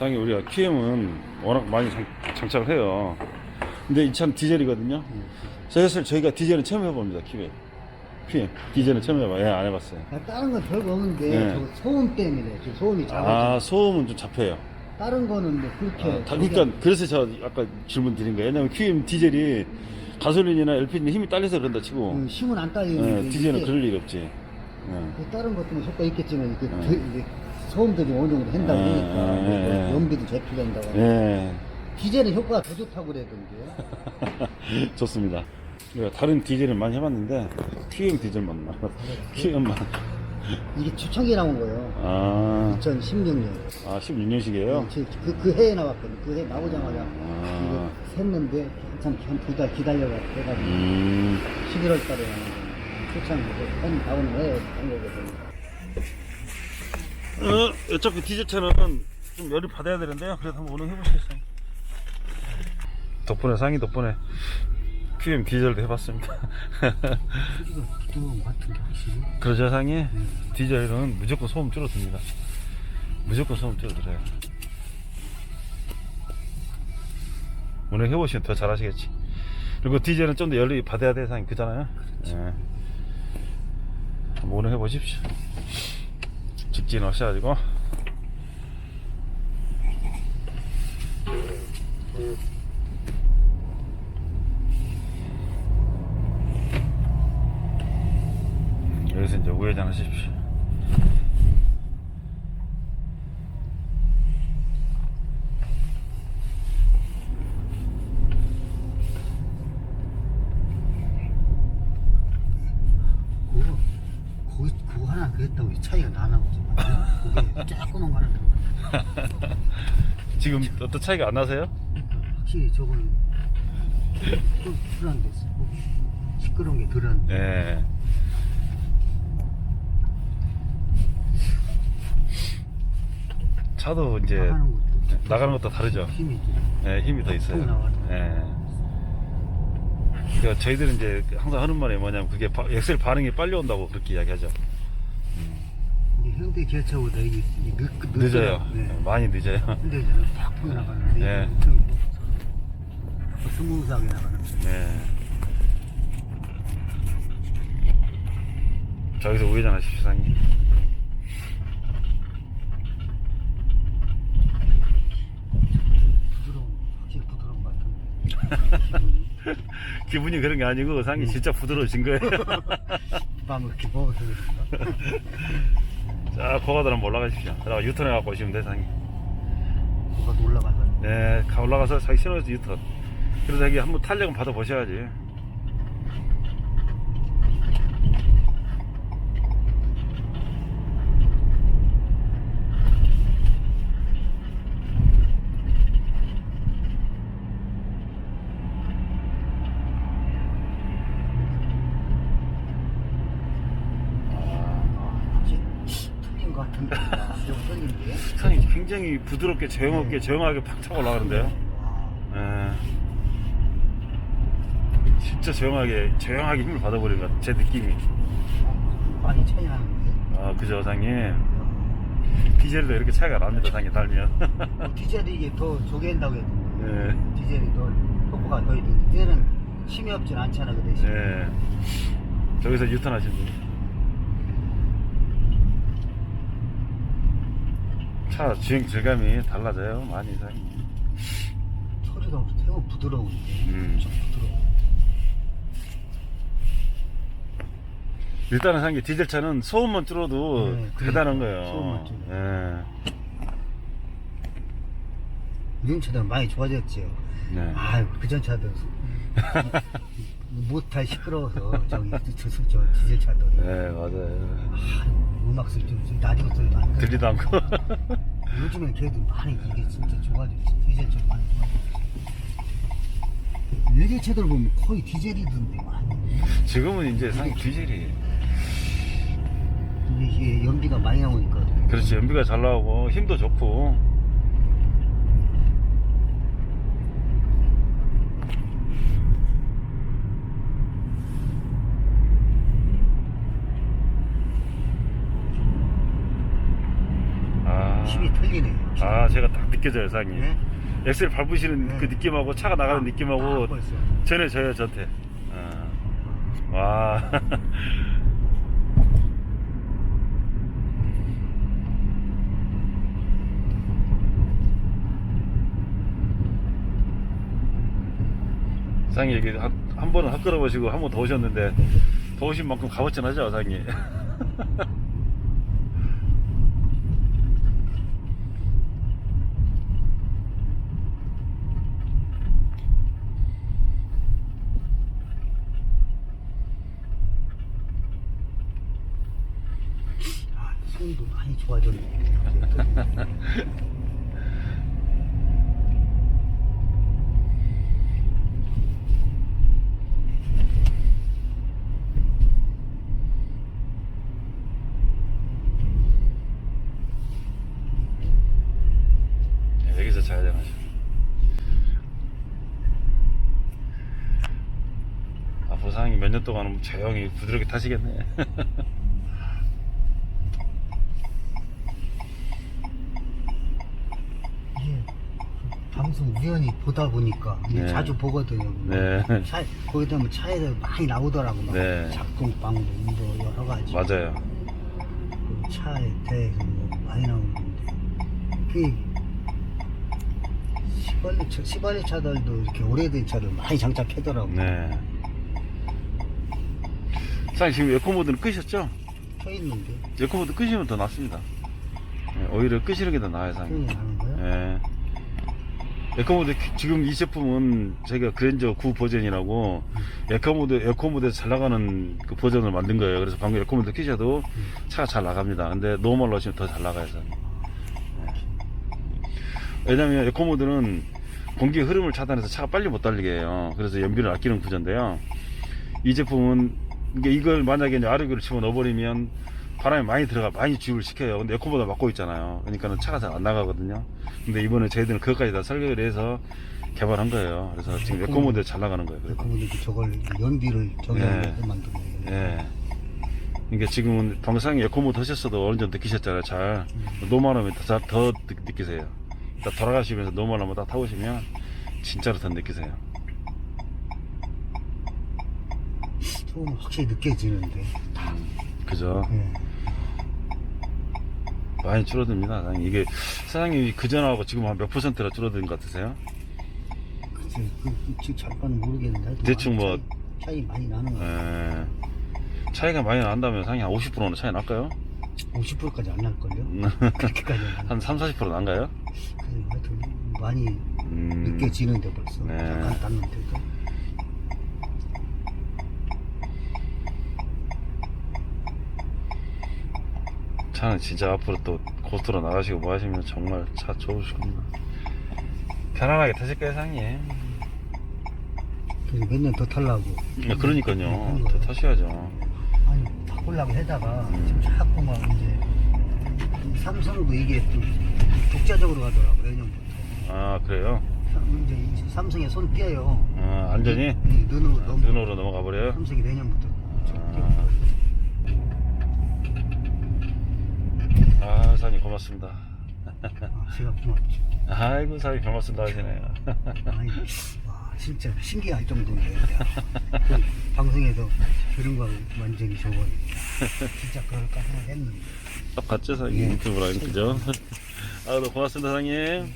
사장님 우리가 QM은 워낙 많이 장, 장착을 해요. 근데 이 차는 디젤이거든요. 사실 저희가 디젤은 처음 해봅니다. QM. QM 디젤은 처음 해봐요. 예, 안 해봤어요. 아, 다른 건 별거 없는데 네. 저 소음 때문에 저 소음이 작아져. 아 소음은 좀 잡혀요. 다른 거는 뭐 그렇게 아, 다, 그러니까 그래서 제가 아까 질문 드린 거예요. 왜냐면 QM 디젤이 가솔린이나 LPG는 힘이 딸려서 그런다 치고 음, 힘은 안 예, 딸리는데 디젤은 이게 그럴 리가 없지. 예. 그 다른 것도 효과 있겠지만 이게 네. 소음들이 어느 정도 한다고 네, 하니까 네, 뭐 네. 연비도 제피된다고 예. 디젤은 효과가 더 좋다고 그러던데 좋습니다. 우리가 다른 디젤은 많이 해봤는데 QM 디젤만 나. QM만. 이게 초창기에 나온 거예요 아, 2016년 아 16년식이에요. 그, 그 해에 나왔거든 그해 나오자마자 아. 이거 샜는데 한참 한두달 기다려가지고 음, 11월 달에 나온 거예요 초창기 해 나오는 해에 한 거거든 어, 어차피 디젤차는 좀 열을 받아야 되는데요. 그래도 한번 오늘 해보시겠어요? 덕분에 상이 덕분에 QM 디젤도 해봤습니다. 그러죠 상이 디젤은 무조건 소음 줄어듭니다. 무조건 소음 줄어들어요. 오늘 해보시면 더 잘하시겠지. 그리고 디젤은 좀 더 열이 받아야 될 상이 그잖아요. 예. 한번 오늘 해보십시오. 직진 하셔가지고. 여기서 이제 우회전 하십시오. 그거 거기 그거 하나 그랬다고 이 차이가 나나 보지 그게 조그만 거 하나 지금 어떤 차이가 안 나세요? 확실히 저거는 좀 덜한데 시끄러운 게 덜한데 예. 차도 이제 나가는 것도 나가는 것도 다르죠. 힘이 예, 힘이 더 있어요. 예. 그러니까 저희들은 이제 항상 하는 말이 뭐냐면 그게 바- 엑셀 반응이 빨리 온다고 그렇게 이야기하죠. 현대 기아차보다 이게 이 늦, 늦, 늦어요. 네. 많이 늦어요. 근데 저는 팍 보여 나가는데 네. 엄청 뭐 스무스하게 나가는 네. 저기서 우회전 하십시오, 상님. 부드러운 확실히 부드러운 것 같은데 기분이 그런 게 아니고 상이 진짜 부드러워진 거예요. 밤을 이렇게 먹어서 그런가 자, 고가들 한번 올라가십시오. 그다가 유턴해 갖고 오시면 돼, 상이. 뭐가 올라가서 네, 가 올라가서 자기 신호에서 유턴. 그래서 여기 한번 탄력은 받아 보셔야지. 확실히 틀린 것 같은데 좀 틀린 게 상이 굉장히 부드럽게 조용하게 조용하게 팍 차고 올라가는데요. 와, 예. 진짜 조용하게 조용하게 힘을 받아버리는 것 같아. 제 느낌이. 많이 차이 나는데 아, 그죠, 상님. 디젤도 이렇게 차이가 납니다, 상이 달면. 뭐 디젤이 이게 더 조개한다고 했는데 네. 디젤이 더 효과가 더 있는데 디젤은 힘이 없진 않잖아 그 대신 네. 저기서 유턴하시면 됩니다. 차 주행 질감이 달라져요, 많이 상이. 소리가 엄청 되게 부드러운데 음. 엄청 부드러워 일단은 상기 디젤 차는 소음만 줄어도 네. 대단한 거예요. 소음만 줄어도. 예. 요즘 차들은 많이 좋아졌죠 네. 아유 그전 차들 못할 시끄러워서 저기 저, 저, 저 디젤 차들이 네, 맞아요. 아, 음악 쓸 때는 좀 라디오 안 들려 들리도 않고. 요즘엔 걔들 많이 이게 진짜 좋아졌지 디젤 차 많이 좋아졌지 외제차들 보면 거의 디젤이던데 많이 지금은 이제 상기 디젤이. 이게 연비가 많이 나오니까 그렇지, 연비가 잘 나오고, 힘도 좋고. 아. 힘이 틀리네. 아 제가 딱 느껴져요 사장님 네? 엑셀 밟으시는 네. 그 느낌하고 차가 나가는 아, 느낌하고 아, 벌써. 전에 저요 저한테 아. 와 사장님 여기 한, 한 번은 헛 걸어보시고 한 번 더 오셨는데 더 오신 만큼 값어치 나죠 사장님 아, 손도 많이 좋아졌네. 네, 여기서 좌회전하죠. 앞으로 사장님 몇 년 동안은 조용히 부드럽게 타시겠네. 이게 방송 우연히 보다 보니까 이게 네. 자주 보거든요. 네. 차, 거기 되면 차에서 많이 나오더라고. 막 네. 작동방도 뭐 여러 가지. 맞아요. 그 차에 대해서 뭐 많이 나오는데 그 시발리 차, 시발리 차들도 이렇게 오래된 차를 많이 장착하더라고. 네. 사장님 지금 에코모드는 끄셨죠? 서 있는데 에코모드 끄시면 더 낫습니다. 네, 오히려 끄시는 게 더 나아요, 사장님. 하는 거야? 예. 에코모드 지금 이 제품은 저희가 그랜저 9 버전이라고 에코모드 에코모드에서 잘 나가는 그 버전을 만든 거예요. 그래서 방금 에코모드 키셔도 차가 잘 나갑니다. 근데 노멀로 하시면 더 잘 나가요. 저는. 예. 왜냐면 에코모드는 공기의 흐름을 차단해서 차가 빨리 못 달리게 해요. 그래서 연비를 아끼는 구조인데요. 이 제품은 이게 이걸 만약에 아르기로 집어 넣어버리면 바람이 많이 들어가 많이 주입을 시켜요. 근데 에코보다 막고 있잖아요. 그러니까는 차가 잘 안 나가거든요. 근데 이번에 저희들은 그것까지 다 설계를 해서 개발한 거예요. 그래서 지금 에코모드에 잘 나가는 거예요. 그래서. 그분이 저걸 연비를 적용해서 네. 만든 거예요. 예. 그러니까 지금은 방상이 에코 모드 하셨어도 어느 정도 느끼셨잖아요. 잘. 노멀하면 더, 잘- 더 느- 느끼세요. 딱 돌아가시면서 노멀하면 딱 타보시면 진짜로 더 느끼세요. 조금 확실히 느껴지는데. 그죠? 예. 많이 줄어듭니다. 사장님. 이게 사장님이 그전하고 지금 한 몇 퍼센트나 줄어든 것 같으세요? 글쎄, 그, 그, 지금 잠깐은 모르겠는데. 하여튼 대충 뭐- 차이, 차이 많이 나는 거. 에... 차이가 많이 난다면 사장님 한 50%는 차이 날까요? 50%까지 안 날걸요? 음. 그렇게까지 안 한 3, 40% 난가요? 그래서 하여튼 많이 음... 느껴지는데 벌써. 네. 잠깐 땄는데도. 차는 진짜 앞으로 또 고속도로 나가시고 뭐 하시면 정말 차 좋으실 겁니다. 편안하게 타실 거예요, 사장님. 그래서 몇 년 더 탈라고. 아, 그러니까요. 한 더. 타셔야죠. 아니, 바꾸려고 하다가 음. 지금 자꾸 막 이제 삼성도 이게 좀 독자적으로 가더라고, 내년부터. 아, 그래요? 삼- 이제 삼성에 손 떼요. 아, 안전히? 이 눈으로 아, 너무 눈으로 넘어가 버려요? 삼성이 내년부터. 아. 아, 사장님 고맙습니다. 아, 제가 고맙죠. 아이고, 사장님 고맙습니다 하시네요. 아니, 와, 진짜 신기할 정도인데. 그 방송에서 그런 거 완전히 저거네. 진짜 그럴까 생각했는데. 딱 봤죠, 사장님? 예. 유튜브랑, 그죠? 아, 너 고맙습니다, 사장님. 예.